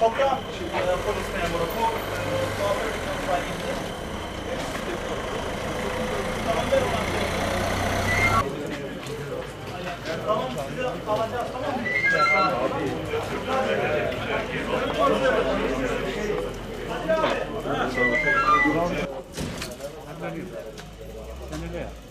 Toplam polis memuru bu muhabir itibariyle tamamlar olan Tamam sizi alacağız tamam mı? Thank you.